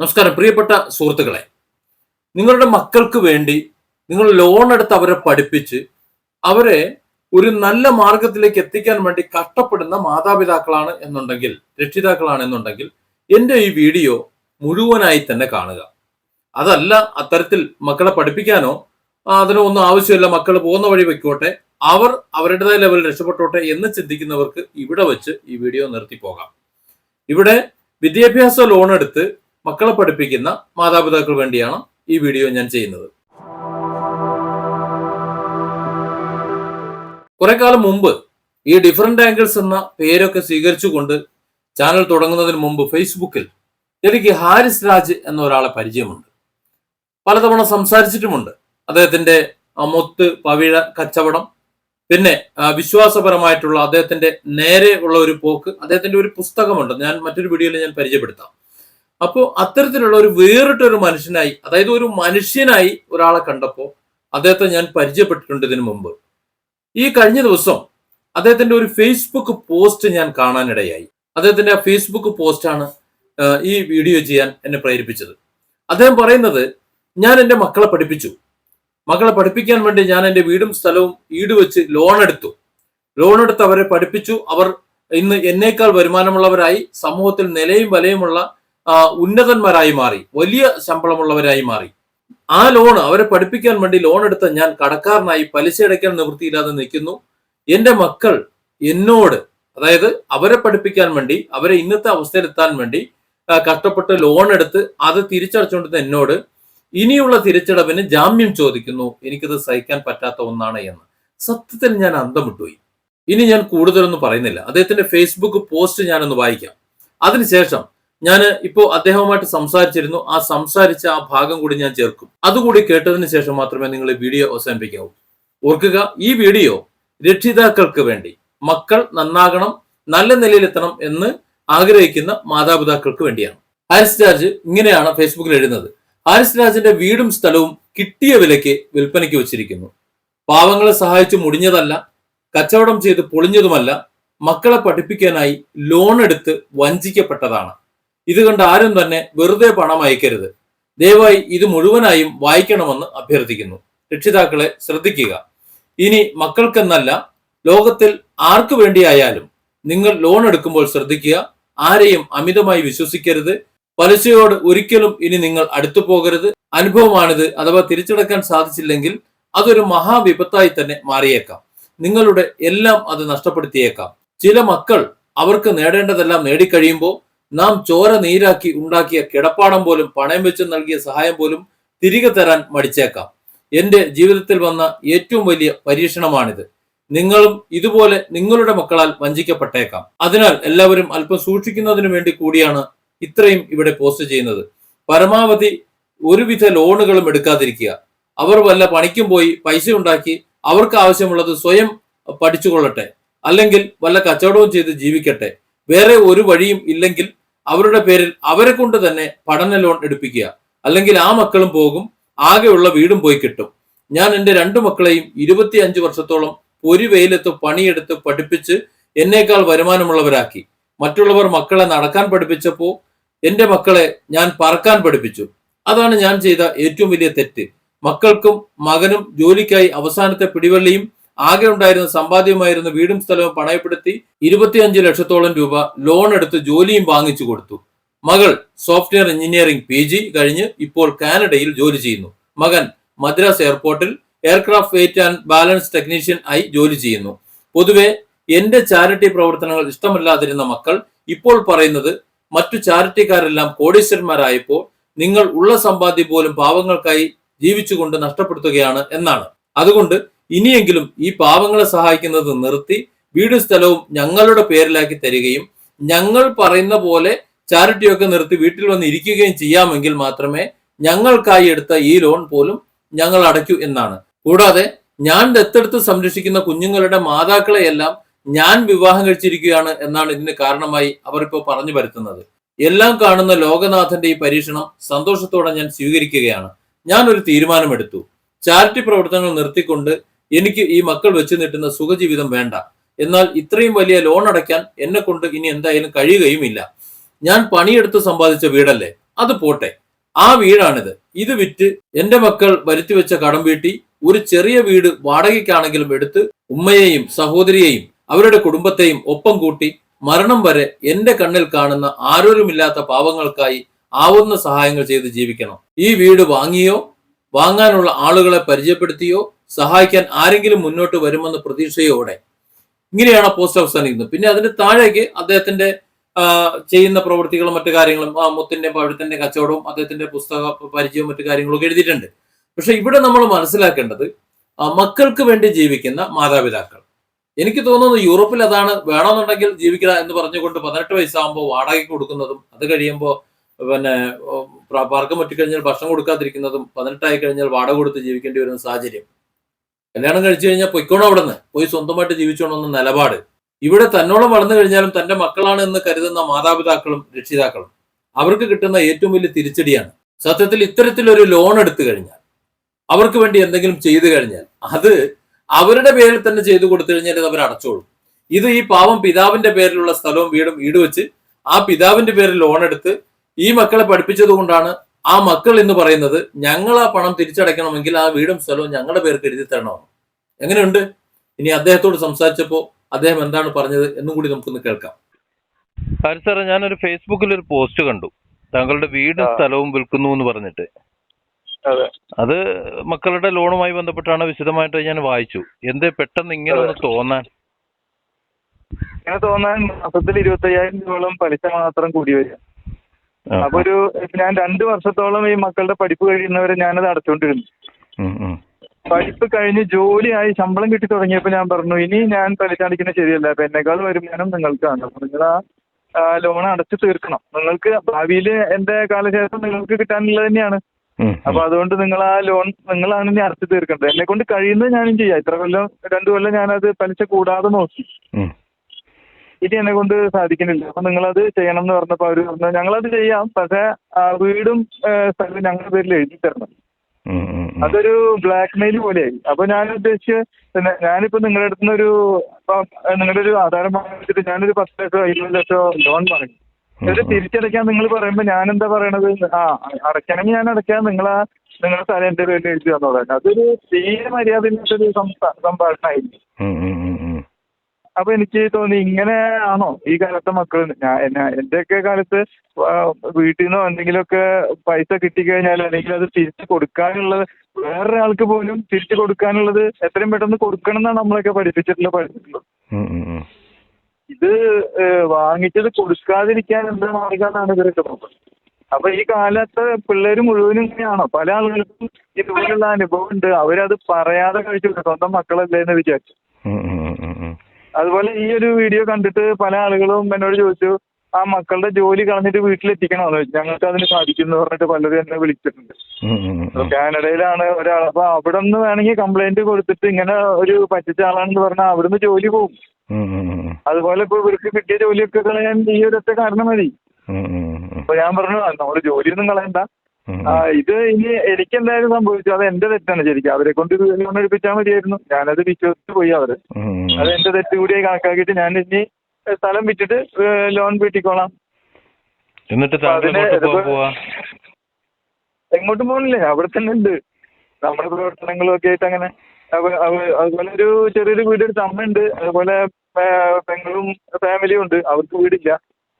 നമസ്കാരം. പ്രിയപ്പെട്ട സുഹൃത്തുക്കളെ നിങ്ങളുടെ മക്കൾക്ക് വേണ്ടി നിങ്ങൾ ലോൺ എടുത്ത് അവരെ പഠിപ്പിച്ച് അവരെ ഒരു നല്ല മാർഗത്തിലേക്ക് എത്തിക്കാൻ വേണ്ടി കഷ്ടപ്പെടുന്ന മാതാപിതാക്കളാണ് എന്നുണ്ടെങ്കിൽ രക്ഷിതാക്കളാണ് എന്നുണ്ടെങ്കിൽ എന്റെ ഈ വീഡിയോ മുഴുവനായി തന്നെ കാണുക. അതല്ല അത്തരത്തിൽ മക്കളെ പഠിപ്പിക്കാനോ അതിനോ ഒന്നും ആവശ്യമില്ല മക്കൾ പോകുന്ന വഴി വെക്കോട്ടെ അവർ അവരുടേതായ ലെവലിൽ രക്ഷപ്പെട്ടോട്ടെ എന്ന് ചിന്തിക്കുന്നവർക്ക് ഇവിടെ വെച്ച് ഈ വീഡിയോ നിർത്തി പോകാം ഇവിടെ വിദ്യാഭ്യാസ ലോൺ എടുത്ത് മക്കളെ പഠിപ്പിക്കുന്ന മാതാപിതാക്കൾ വേണ്ടിയാണ് ഈ വീഡിയോ ഞാൻ ചെയ്യുന്നത്. കുറെ കാലം മുമ്പ് ഈ ഡിഫറെന്റ് ആംഗിൾസ് എന്ന പേരൊക്കെ സ്വീകരിച്ചുകൊണ്ട് ചാനൽ തുടങ്ങുന്നതിന് മുമ്പ് ഫേസ്ബുക്കിൽ എനിക്ക് ഹാരിസ് രാജ് എന്ന ഒരാളെ പരിചയമുണ്ട്. പലതവണ സംസാരിച്ചിട്ടുമുണ്ട്. അദ്ദേഹത്തിന്റെ മൊത്ത് പവിഴ കച്ചവടം പിന്നെ വിശ്വാസപരമായിട്ടുള്ള അദ്ദേഹത്തിന്റെ നേരെ ഉള്ള ഒരു പോക്ക് അദ്ദേഹത്തിന്റെ ഒരു പുസ്തകമുണ്ട്. ഞാൻ മറ്റൊരു വീഡിയോയിൽ ഞാൻ പരിചയപ്പെടുത്താം. അപ്പോൾ അത്തരത്തിലുള്ള ഒരു വേറിട്ടൊരു മനുഷ്യനായി അതായത് ഒരു മനുഷ്യനായി ഒരാളെ കണ്ടപ്പോൾ അദ്ദേഹത്തെ ഞാൻ പരിചയപ്പെട്ടിട്ടുണ്ട് ഇതിനു മുമ്പ്. ഈ കഴിഞ്ഞ ദിവസം അദ്ദേഹത്തിന്റെ ഒരു ഫേസ്ബുക്ക് പോസ്റ്റ് ഞാൻ കാണാനിടയായി. അദ്ദേഹത്തിന്റെ ആ ഫേസ്ബുക്ക് പോസ്റ്റാണ് ഈ വീഡിയോ ചെയ്യാൻ എന്നെ പ്രേരിപ്പിച്ചത്. അദ്ദേഹം പറയുന്നത് ഞാൻ എന്റെ മക്കളെ പഠിപ്പിച്ചു. മക്കളെ പഠിപ്പിക്കാൻ വേണ്ടി ഞാൻ എന്റെ വീടും സ്ഥലവും ഈട് വെച്ച് ലോൺ എടുത്തു. ലോൺ എടുത്ത് അവരെ പഠിപ്പിച്ചു. അവർ ഇന്ന് എന്നേക്കാൾ വരുമാനമുള്ളവരായി സമൂഹത്തിൽ നിലയും വലയുമുള്ള ഉന്നതന്മാരായി മാറി. വലിയ ശമ്പളമുള്ളവരായി മാറി. ആ ലോൺ അവരെ പഠിപ്പിക്കാൻ വേണ്ടി ലോൺ എടുത്ത ഞാൻ കടക്കാരനായി പലിശ അടയ്ക്കാൻ നിവൃത്തിയില്ലാതെ നിൽക്കുന്നു. എന്റെ മക്കൾ എന്നോട് അതായത് അവരെ പഠിപ്പിക്കാൻ വേണ്ടി അവരെ ഇന്നത്തെ അവസ്ഥയിലെത്താൻ വേണ്ടി കഷ്ടപ്പെട്ട് ലോൺ എടുത്ത് അത് തിരിച്ചടച്ചുകൊണ്ടിരുന്ന എന്നോട് ഇനിയുള്ള തിരിച്ചടവിന് ജാമ്യം ചോദിക്കുന്നു. എനിക്കത് സഹിക്കാൻ പറ്റാത്ത ഒന്നാണ് എന്ന്. സത്യത്തിൽ ഞാൻ അന്തം വിട്ടുപോയി ഇനി ഞാൻ കൂടുതലൊന്നും പറയുന്നില്ല. അദ്ദേഹത്തിന്റെ ഫേസ്ബുക്ക് പോസ്റ്റ് ഞാനൊന്ന് വായിക്കാം. അതിനുശേഷം ഞാൻ ഇപ്പോൾ അദ്ദേഹവുമായിട്ട് സംസാരിച്ചിരുന്നു. ആ സംസാരിച്ച ആ ഭാഗം കൂടി ഞാൻ ചേർക്കും. അതുകൂടി കേട്ടതിന് ശേഷം മാത്രമേ നിങ്ങൾ വീഡിയോ അവസാനിപ്പിക്കാവൂ. ഓർക്കുക ഈ വീഡിയോ രക്ഷിതാക്കൾക്ക് വേണ്ടി മക്കൾ നന്നാകണം നല്ല നിലയിലെത്തണം എന്ന് ആഗ്രഹിക്കുന്ന മാതാപിതാക്കൾക്ക് വേണ്ടിയാണ്. ഹാരിസ് രാജ് ഇങ്ങനെയാണ് ഫേസ്ബുക്കിൽ എഴുതുന്നത്. ഹാരിസ് രാജിന്റെ വീടും സ്ഥലവും കിട്ടിയ വിലയ്ക്ക് വിൽപ്പനയ്ക്ക് വെച്ചിരിക്കുന്നു. പാവങ്ങളെ സഹായിച്ച് മുടിഞ്ഞതല്ല കച്ചവടം ചെയ്ത് പൊളിഞ്ഞതുമല്ല മക്കളെ പഠിപ്പിക്കാനായി ലോൺ എടുത്ത് വഞ്ചിക്കപ്പെട്ടതാണ്. ഇത് കണ്ട് ആരും തന്നെ വെറുതെ പണം അയക്കരുത്. ദയവായി ഇത് മുഴുവനായും വായിക്കണമെന്ന് അഭ്യർത്ഥിക്കുന്നു. രക്ഷിതാക്കളെ ശ്രദ്ധിക്കുക. ഇനി മക്കൾക്കെന്നല്ല ലോകത്തിൽ ആർക്കു വേണ്ടിയായാലും നിങ്ങൾ ലോൺ എടുക്കുമ്പോൾ ശ്രദ്ധിക്കുക. ആരെയും അമിതമായി വിശ്വസിക്കരുത്. പലിശയോട് ഒരിക്കലും ഇനി നിങ്ങൾ അടുത്തു പോകരുത്. അനുഭവമാണിത്. അഥവാ തിരിച്ചടക്കാൻ സാധിച്ചില്ലെങ്കിൽ അതൊരു മഹാവിപത്തായി തന്നെ മാറിയേക്കാം. നിങ്ങളുടെ എല്ലാം അത് നഷ്ടപ്പെടുത്തിയേക്കാം. ചില മക്കൾ അവർക്ക് നേടേണ്ടതെല്ലാം നേടിക്കഴിയുമ്പോൾ നാം ചോര നീരാക്കി ഉണ്ടാക്കിയ കിടപ്പാടം പോലും പണയം വെച്ച് നൽകിയ സഹായം പോലും തിരികെ തരാൻ മടിച്ചേക്കാം. എന്റെ ജീവിതത്തിൽ വന്ന ഏറ്റവും വലിയ പരീക്ഷണമാണിത്. നിങ്ങളും ഇതുപോലെ നിങ്ങളുടെ മക്കളാൽ വഞ്ചിക്കപ്പെട്ടേക്കാം. അതിനാൽ എല്ലാവരും അല്പം സൂക്ഷിക്കുന്നതിനു വേണ്ടി കൂടിയാണ് ഇത്രയും ഇവിടെ പോസ്റ്റ് ചെയ്യുന്നത്. പരമാവധി ഒരുവിധ ലോണുകളും എടുക്കാതിരിക്കുക. അവർ വല്ല പണിക്കും പോയി പൈസ ഉണ്ടാക്കി അവർക്ക് ആവശ്യമുള്ളത് സ്വയം പഠിച്ചുകൊള്ളട്ടെ. അല്ലെങ്കിൽ വല്ല കച്ചവടവും ചെയ്ത് ജീവിക്കട്ടെ. വേറെ ഒരു വഴിയും ഇല്ലെങ്കിൽ അവരുടെ പേരിൽ അവരെ കൊണ്ട് തന്നെ പഠന ലോൺ എടുപ്പിക്കുക. അല്ലെങ്കിൽ ആ മക്കളും പോകും ആകെയുള്ള വീടും പോയി കിട്ടും. ഞാൻ എന്റെ രണ്ടു മക്കളെയും ഇരുപത്തി അഞ്ച് വർഷത്തോളം ഒരു വെയിലത്ത് പണിയെടുത്ത് പഠിപ്പിച്ച് എന്നേക്കാൾ വരുമാനമുള്ളവരാക്കി. മറ്റുള്ളവർ മക്കളെ നടക്കാൻ പഠിപ്പിച്ചപ്പോൾ എന്റെ മക്കളെ ഞാൻ പറക്കാൻ പഠിപ്പിച്ചു. അതാണ് ഞാൻ ചെയ്ത ഏറ്റവും വലിയ തെറ്റ്. മക്കൾക്കും മകനും ജോലിക്കായി അവസാനത്തെ പിടിവള്ളിയും ആകെ ഉണ്ടായിരുന്ന സമ്പാദ്യമായിരുന്ന വീടും സ്ഥലവും പണയപ്പെടുത്തി ഇരുപത്തിയഞ്ച് ലക്ഷത്തോളം രൂപ ലോൺ എടുത്ത് ജോലിയും വാങ്ങിച്ചു കൊടുത്തു. മകൾ സോഫ്റ്റ്വെയർ എഞ്ചിനീയറിംഗ് പി ജി കഴിഞ്ഞ് ഇപ്പോൾ കാനഡയിൽ ജോലി ചെയ്യുന്നു. മകൻ മദ്രാസ് എയർപോർട്ടിൽ aircraft weight and balance technician ആയി ജോലി ചെയ്യുന്നു. പൊതുവെ എന്റെ ചാരിറ്റി പ്രവർത്തനങ്ങൾ ഇഷ്ടമല്ലാതിരുന്ന മക്കൾ ഇപ്പോൾ പറയുന്നത് മറ്റു ചാരിറ്റിക്കാരെല്ലാം കോടീശ്വരന്മാരായപ്പോൾ നിങ്ങൾ ഉള്ള സമ്പാദ്യം പോലും പാവങ്ങൾക്കായി ജീവിച്ചുകൊണ്ട് നഷ്ടപ്പെടുത്തുകയാണ് എന്നാണ്. അതുകൊണ്ട് ഇനിയെങ്കിലും ഈ പാവങ്ങളെ സഹായിക്കുന്നത് നിർത്തി വീടും സ്ഥലവും ഞങ്ങളുടെ പേരിലാക്കി തരികയും ഞങ്ങൾ പറയുന്ന പോലെ ചാരിറ്റിയൊക്കെ നിർത്തി വീട്ടിൽ വന്ന് ഇരിക്കുകയും ചെയ്യാമെങ്കിൽ മാത്രമേ ഞങ്ങൾക്കായി എടുത്ത ഈ ലോൺ പോലും ഞങ്ങൾ അടയ്ക്കൂ എന്നാണ്. കൂടാതെ ഞാൻ ദത്തെടുത്ത് സംരക്ഷിക്കുന്ന കുഞ്ഞുങ്ങളുടെ മാതാക്കളെയെല്ലാം ഞാൻ വിവാഹം കഴിച്ചിരിക്കുകയാണ് എന്നാണ് ഇതിന് കാരണമായി അവർ ഇപ്പോൾ പറഞ്ഞു വരുത്തുന്നത് എല്ലാം കാണുന്ന ലോകനാഥന്റെ ഈ പരീക്ഷണം സന്തോഷത്തോടെ ഞാൻ സ്വീകരിക്കുകയാണ്. ഞാൻ ഒരു തീരുമാനമെടുത്തു. ചാരിറ്റി പ്രവർത്തനങ്ങൾ നിർത്തിക്കൊണ്ട് എനിക്ക് ഈ മക്കൾ വെച്ച് നീട്ടുന്ന സുഖജീവിതം വേണ്ട. എന്നാൽ ഇത്രയും വലിയ ലോൺ അടയ്ക്കാൻ എന്നെ കൊണ്ട് ഇനി എന്തായാലും കഴിയുകയുമില്ല. ഞാൻ പണിയെടുത്ത് സമ്പാദിച്ച വീടല്ലേ? അത് പോട്ടെ. ആ വീടാണിത്. ഇത് വിറ്റ് എന്റെ മക്കൾ വരുത്തി വെച്ച കടം വീട്ടി ഒരു ചെറിയ വീട് വാടകയ്ക്കാണെങ്കിലും എടുത്ത് ഉമ്മയെയും സഹോദരിയെയും അവരുടെ കുടുംബത്തെയും ഒപ്പം കൂട്ടി മരണം വരെ എന്റെ കണ്ണിൽ കാണുന്ന ആരോരുമില്ലാത്ത പാവങ്ങൾക്കായി ആവുന്ന സഹായങ്ങൾ ചെയ്ത് ജീവിക്കണം. ഈ വീട് വാങ്ങിയോ? വാങ്ങാനുള്ള ആളുകളെ പരിചയപ്പെടുത്തിയോ? സഹായിക്കാൻ ആരെങ്കിലും മുന്നോട്ട് വരുമെന്ന പ്രതീക്ഷയോടെ ഇങ്ങനെയാണ് പോസ്റ്റ് അവസാനിക്കുന്നത്. പിന്നെ അതിന് താഴേക്ക് അദ്ദേഹത്തിന്റെ ചെയ്യുന്ന പ്രവൃത്തികളും മറ്റു കാര്യങ്ങളും ആ മുത്തിന്റെ പഴുത്തിന്റെ കച്ചവടവും അദ്ദേഹത്തിന്റെ പുസ്തക പരിചയവും മറ്റു കാര്യങ്ങളൊക്കെ എഴുതിയിട്ടുണ്ട്. പക്ഷെ ഇവിടെ നമ്മൾ മനസ്സിലാക്കേണ്ടത് മക്കൾക്ക് വേണ്ടി ജീവിക്കുന്ന മാതാപിതാക്കൾ. എനിക്ക് തോന്നുന്നു യൂറോപ്പിൽ അതാണ് വേണമെന്നുണ്ടെങ്കിൽ ജീവിക്കുക എന്ന് പറഞ്ഞുകൊണ്ട് പതിനെട്ട് വയസ്സാകുമ്പോൾ വാടകയ്ക്ക് കൊടുക്കുന്നതും അത് കഴിയുമ്പോൾ പിന്നെ പാർക്കം പാർക്കം പറ്റിക്കഴിഞ്ഞാൽ ഭക്ഷണം കൊടുക്കാതിരിക്കുന്നതും പതിനെട്ടായി കഴിഞ്ഞാൽ വാടക കൊടുത്ത് ജീവിക്കേണ്ടി വരുന്ന സാഹചര്യം. കല്യാണം കഴിച്ചു കഴിഞ്ഞാൽ പൊയ്ക്കോണം അവിടെ നിന്ന് പോയി സ്വന്തമായിട്ട് ജീവിച്ചോണമെന്ന നിലപാട്. ഇവിടെ തന്നോളം വളർന്നു കഴിഞ്ഞാലും തന്റെ മക്കളാണ് എന്ന് കരുതുന്ന മാതാപിതാക്കളും രക്ഷിതാക്കളും അവർക്ക് കിട്ടുന്ന ഏറ്റവും വലിയ തിരിച്ചടിയാണ്. സത്യത്തിൽ ഇത്തരത്തിലൊരു ലോൺ എടുത്തു കഴിഞ്ഞാൽ അവർക്ക് വേണ്ടി എന്തെങ്കിലും ചെയ്തു കഴിഞ്ഞാൽ അത് അവരുടെ പേരിൽ തന്നെ ചെയ്തു കൊടുത്തു കഴിഞ്ഞാൽ അവർ അടച്ചോളും. ഇത് ഈ പാവം പിതാവിന്റെ പേരിലുള്ള സ്ഥലവും വീടും ഈട് വെച്ച് ആ പിതാവിന്റെ പേരിൽ ലോൺ എടുത്ത് ഈ മക്കളെ പഠിപ്പിച്ചത് കൊണ്ടാണ് ആ മക്കൾ എന്ന് പറയുന്നത് ഞങ്ങൾ ആ പണം തിരിച്ചടയ്ക്കണമെങ്കിൽ ആ വീടും സ്ഥലവും ഞങ്ങളുടെ പേർക്ക് എഴുതി തരണമെന്ന് എങ്ങനെയുണ്ട്? ഇനി അദ്ദേഹത്തോട് സംസാരിച്ചപ്പോൾ അദ്ദേഹം എന്താണ് പറഞ്ഞത് എന്നും കൂടി നമുക്കൊന്ന് കേൾക്കാം. ഹരി സാറേ ഞാനൊരു ഫേസ്ബുക്കിൽ ഒരു പോസ്റ്റ് കണ്ടു. താങ്കളുടെ വീടും സ്ഥലവും വിൽക്കുന്നു എന്ന് പറഞ്ഞിട്ട്. അതെ. അത് മക്കളുടെ ലോണുമായി ബന്ധപ്പെട്ടാണ് വിശദമായിട്ട് ഞാൻ വായിച്ചു. എന്തേ പെട്ടെന്ന് ഇങ്ങനെ ഒന്ന് തോന്നാൻ? ഇങ്ങനെ തോന്നാൻ മാസത്തിൽ ഇരുപത്തയ്യായിരം രൂപയോളം പലിശ മാത്രം കൂടി വരിക ആ, അപ്പൊ ഒരു ഞാൻ രണ്ട് വർഷത്തോളം ഈ മക്കളുടെ പഠിപ്പ് കഴിയുന്നവരെ ഞാനത് അടച്ചുകൊണ്ടിരുന്നു. പഠിപ്പ് കഴിഞ്ഞ് ജോലിയായി ശമ്പളം കിട്ടി തുടങ്ങിയപ്പോൾ ഞാൻ പറഞ്ഞു ഇനി ഞാൻ പലിശ ശരിയല്ല അപ്പൊ എന്നെക്കാൾ വരുമാനം നിങ്ങൾക്കാണ്. അപ്പൊ നിങ്ങൾ ആ ലോൺ അടച്ചു തീർക്കണം. നിങ്ങൾക്ക് ഭാവിയിൽ എന്റെ കാലശേഷം നിങ്ങൾക്ക് കിട്ടാനുള്ളത് തന്നെയാണ്. അപ്പൊ അതുകൊണ്ട് നിങ്ങൾ ആ ലോൺ നിങ്ങളാണ് ഇനി അടച്ചു തീർക്കേണ്ടത്. എന്നെ കൊണ്ട് കഴിയുന്നത് ഞാനും ചെയ്യാം. ഇത്ര കൊല്ലം രണ്ടു കൊല്ലം ഞാനത് പലിശ കൂടാതെ നോക്കി. ഇനി എന്നെ കൊണ്ട് സാധിക്കുന്നില്ല. അപ്പൊ നിങ്ങളത് ചെയ്യണം എന്ന് പറഞ്ഞപ്പോ അവർ പറഞ്ഞു ഞങ്ങളത് ചെയ്യാം പക്ഷെ വീടും സ്ഥലവും ഞങ്ങളുടെ പേരിൽ എഴുതി തരണം. അതൊരു ബ്ലാക്ക് മെയിൽ പോലെയായി. അപ്പൊ ഞാൻ ഉദ്ദേശിച്ച് പിന്നെ ഞാനിപ്പോ നിങ്ങളുടെ അടുത്ത് നിന്ന് ഒരു നിങ്ങളുടെ ഒരു ആധാരം വാങ്ങിച്ചിട്ട് ഞാനൊരു പത്ത് ലക്ഷോ ഇരുപത് ലക്ഷോ ലോൺ വാങ്ങി. ഇത് തിരിച്ചടയ്ക്കാൻ നിങ്ങൾ പറയുമ്പോ ഞാൻ എന്താ പറയണത്? ആ അടയ്ക്കണമെങ്കിൽ ഞാൻ അടയ്ക്കാം. നിങ്ങളാ നിങ്ങളുടെ സ്ഥലം എന്റെ പേരിൽ എഴുതി തന്നോളാം. അതൊരു തീരെ മര്യാദയില്ലാത്തൊരു സംഭാഷണമായിരുന്നു. ഉം, ഉം, ഉം, ഉം. അപ്പൊ എനിക്ക് തോന്നി ഇങ്ങനെ ആണോ ഈ കാലത്തെ മക്കൾ ഞാൻ എന്നെ- കാലത്ത് വീട്ടിൽ നിന്നോ എന്തെങ്കിലുമൊക്കെ പൈസ കിട്ടിക്കഴിഞ്ഞാൽ അല്ലെങ്കിൽ അത് തിരിച്ചു കൊടുക്കാനുള്ളത് വേറൊരാൾക്ക് പോലും തിരിച്ചു കൊടുക്കാനുള്ളത് എത്രയും പെട്ടെന്ന് കൊടുക്കണം എന്നാണ് നമ്മളൊക്കെ പഠിപ്പിച്ചിട്ടുള്ള പഠിച്ചിട്ടുള്ളത്. ഇത് വാങ്ങിച്ചത് കൊടുക്കാതിരിക്കാൻ എന്താ മാർഗം എന്നാണ് ഇവരൊക്കെ നോക്കുന്നത് അപ്പൊ ഈ കാലത്ത് പിള്ളേർ മുഴുവനും ഇങ്ങനെയാണോ പല ആളുകൾക്കും ഇതുപോലുള്ള അനുഭവം ഉണ്ട് അവരത് പറയാതെ കഴിച്ചു സ്വന്തം മക്കളല്ലേ എന്ന് വിചാരിച്ചു. അതുപോലെ ഈ ഒരു വീഡിയോ കണ്ടിട്ട് പല ആളുകളും എന്നോട് ചോദിച്ചു ആ മക്കളുടെ ജോലി കളഞ്ഞിട്ട് വീട്ടിലെത്തിക്കണമെന്ന് ചോദിച്ചു. ഞങ്ങൾക്ക് അതിന് സാധിക്കുന്നു പറഞ്ഞിട്ട് പലരും എന്നെ വിളിച്ചിട്ടുണ്ട്. കാനഡയിലാണ് ഒരാൾ. അപ്പൊ അവിടെ നിന്ന് വേണമെങ്കിൽ കംപ്ലൈന്റ് കൊടുത്തിട്ട് ഇങ്ങനെ ഒരു പറ്റിച്ച ആളാണെന്ന് പറഞ്ഞാൽ അവിടുന്ന് ജോലി പോകും. അതുപോലെ ഇപ്പൊ ഇവർക്ക് കിട്ടിയ ജോലിയൊക്കെ കളയാൻ ഈ ഒരൊറ്റ കാരണം മതി. അപ്പൊ ഞാൻ പറഞ്ഞു നമ്മൾ ജോലിയൊന്നും കളയണ്ട. ഇത് ഇനി എനിക്ക് എന്തായാലും സംഭവിച്ചു. അത് എന്റെ തെറ്റാണ് ശരിക്കും. അവരെ കൊണ്ട് ലോൺ എടുപ്പിച്ചാൽ മതിയായിരുന്നു. ഞാനത് വിശ്വസിച്ച് പോയി അവർ. അത് എന്റെ തെറ്റ് കൂടിയായി കണക്കാക്കിയിട്ട് ഞാൻ ഇനി സ്ഥലം വിറ്റിട്ട് ലോൺ വീട്ടിക്കോളാം. എന്നിട്ട് എങ്ങോട്ട് പോകുന്നില്ല അവിടെ തന്നെ ഉണ്ട്. നമ്മുടെ പ്രവർത്തനങ്ങളും ഒക്കെ ആയിട്ട് അങ്ങനെ. അതുപോലെ ഒരു ചെറിയൊരു വീട് എടുത്ത് അമ്മയുണ്ട്. അതുപോലെ പെങ്ങളും ഫാമിലിയും ഉണ്ട്. അവർക്ക് വീടില്ല.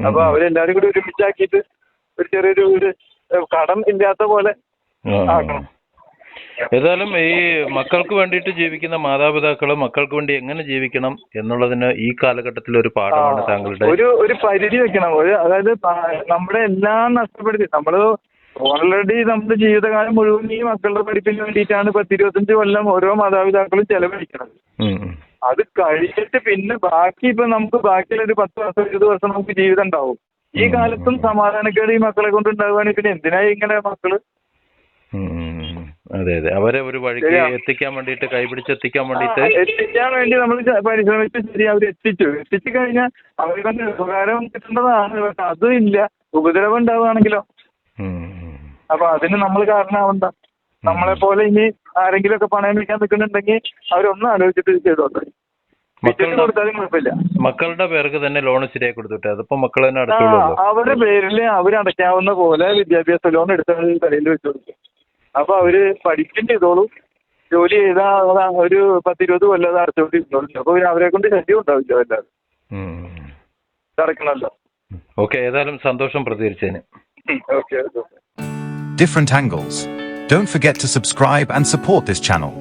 അപ്പൊ അവരെല്ലാരും കൂടി ഒരുമിച്ചാക്കിയിട്ട് ഒരു ചെറിയൊരു വീട് കടം ഇല്ലാത്ത പോലെ. ആക്കണം. ഏതായാലും ഈ മക്കൾക്ക് വേണ്ടിയിട്ട് ജീവിക്കുന്ന മാതാപിതാക്കൾ മക്കൾക്ക് വേണ്ടി എങ്ങനെ ജീവിക്കണം എന്നുള്ളതിന് ഈ കാലഘട്ടത്തിൽ ഒരു പാഠമാണ് താങ്കളുടെ ഒരു ഒരു പരിധി വെക്കണം ഒരു അതായത് നമ്മുടെ എല്ലാം നഷ്ടപ്പെടുത്തി നമ്മൾ ഓൾറെഡി നമ്മുടെ ജീവിതകാലം മുഴുവൻ ഈ മക്കളുടെ പഠിപ്പിന് വേണ്ടിയിട്ടാണ് പത്ത് ഇരുപത്തഞ്ച് കൊല്ലം ഓരോ മാതാപിതാക്കളും ചെലവഴിക്കുന്നത്. അത് കഴിഞ്ഞിട്ട് പിന്നെ ബാക്കി ഇപ്പൊ നമുക്ക് ബാക്കിയുള്ള ഒരു പത്ത് വർഷം ഇരുപത് വർഷം നമുക്ക് ജീവിതം ഉണ്ടാവും ഈ കാലത്തും സമാധാനക്കേട് ഈ മക്കളെ കൊണ്ട് ഉണ്ടാവുകയാണെങ്കിൽ പിന്നെ എന്തിനാ ഇങ്ങനെ മക്കൾ. അതെ അതെ. അവരെ ഒരു വഴിക്ക്. എത്തിക്കാൻ വേണ്ടിയിട്ട് കൈപിടിച്ച് എത്തിക്കാൻ വേണ്ടിയിട്ട് എത്തിക്കാൻ വേണ്ടി നമ്മൾ പരിശ്രമിച്ചു ശരി അവർ എത്തിച്ചു. എത്തിച്ചു കഴിഞ്ഞാൽ അവർക്ക് തന്നെ ഉപകാരം കിട്ടേണ്ടതാണ്. പക്ഷെ അതും ഇല്ല. ഉപദ്രവം ഉണ്ടാവുകയാണെങ്കിലോ. അപ്പൊ അതിന് നമ്മൾ കാരണമാവണ്ട. നമ്മളെ പോലെ ഇനി ആരെങ്കിലും ഒക്കെ പണയം വെക്കാൻ നിൽക്കുന്നുണ്ടെങ്കിൽ അവരൊന്നും ആലോചിച്ചിട്ട് ചെയ്തോട്ടെ. വിറ്റിട്ട് മക്കളുടെ കൊടുത്താലും കുഴപ്പമില്ല. മക്കളുടെ പേർക്ക് തന്നെ ലോൺ ശരിയാക്കി കൊടുത്തിട്ടെ അതിപ്പോ മക്കൾ തന്നെ ആ അടച്ചോളൂല്ലോ അവരുടെ പേരിൽ അവർ അടയ്ക്കാവുന്ന പോലെ വിദ്യാഭ്യാസ ലോൺ എടുത്തത് തലയിൽ വെച്ച് കൊടുക്കും. അപ്പൊ അവർ പഠിക്കും ഇതോളും ജോലി ചെയ്താ അതാ ഒരു പത്തിരുപത് കൊല്ലം അത് അടച്ചുകൊണ്ടിരുന്നോളും അപ്പൊ പിന്നെ അവരെ കൊണ്ട് ശല്യം ഉണ്ടാവില്ല എല്ലാവരും അടയ്ക്കണമല്ലോ ഓക്കെ ഏതായാലും സന്തോഷം പ്രതികരിച്ചതിന് okay okay. Different angles. Don't forget to subscribe and support this channel.